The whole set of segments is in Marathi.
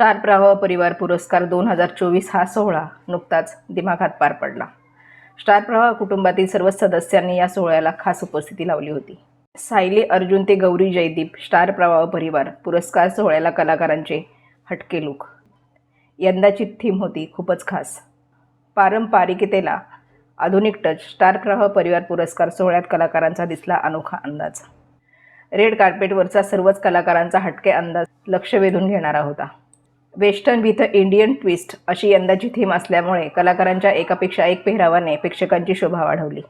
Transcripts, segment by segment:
स्टार प्रवाह परिवार पुरस्कार दोन हजार चोवीस हा सोहळा नुकताच दिमाखात पार पडला. स्टार प्रवाह कुटुंबातील सर्व सदस्यांनी या सोहळ्याला खास उपस्थिती लावली होती. सायली अर्जुन ते गौरी जयदीप स्टार प्रवाह परिवार पुरस्कार सोहळ्याला कलाकारांचे हटके लुक. यंदाची थीम होती खूपच खास. पारंपरिकतेला आधुनिक टच स्टार प्रवाह परिवार पुरस्कार सोहळ्यात कलाकारांचा दिसला अनोखा अंदाज. रेड कार्पेटवरचा सर्वच कलाकारांचा हटके अंदाज लक्ष वेधून घेणारा होता. वेस्टर्न विथ इंडियन ट्विस्ट अशी यंदाची थीम असल्यामुळे कलाकारांच्या एकापेक्षा एक पेहरावाने प्रेक्षकांची शोभा वाढवली.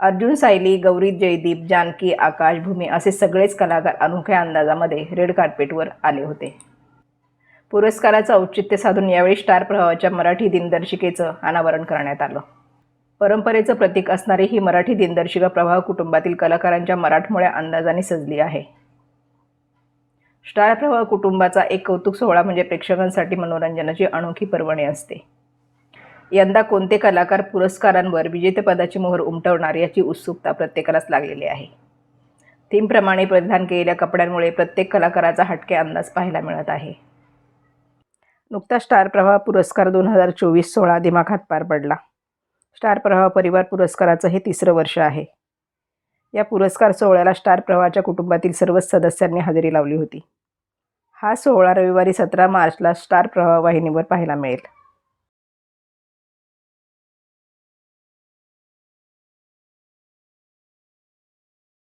अर्जुन सायली गौरी जयदीप जानकी आकाशभूमी असे सगळेच कलाकार अनोख्या अंदाजामध्ये रेड कार्पेटवर आले होते. पुरस्काराचं औचित्य साधून यावेळी स्टार प्रभावाच्या मराठी दिनदर्शिकेचं अनावरण करण्यात आलं. परंपरेचं प्रतीक असणारी ही मराठी दिनदर्शिका प्रभाव कुटुंबातील कलाकारांच्या मराठमोळ्या अंदाजाने सजली आहे. स्टार प्रवाह कुटुंबाचा एक कौतुक सोहळा म्हणजे प्रेक्षकांसाठी मनोरंजनाची अनोखी पर्वणी असते. यंदा कोणते कलाकार पुरस्कारांवर विजेतेपदाची मोहर उमटवणार याची उत्सुकता प्रत्येकालाच लागलेली आहे. थीमप्रमाणे परिधान केलेल्या कपड्यांमुळे प्रत्येक कलाकाराचा हटके अंदाज पाहायला मिळत आहे. नुकता स्टार प्रवाह पुरस्कार दोन हजार चोवीस सोळा दिमाखात पार पडला. स्टार प्रवाह परिवार पुरस्काराचं हे तिसरं वर्ष आहे. या पुरस्कार सोहळ्याला स्टार प्रवाहाच्या कुटुंबातील सर्वच सदस्यांनी हजेरी लावली होती. हा सोहळा रविवारी सतरा मार्चला स्टार प्रवाह वाहिनीवर पाहायला मिळेल.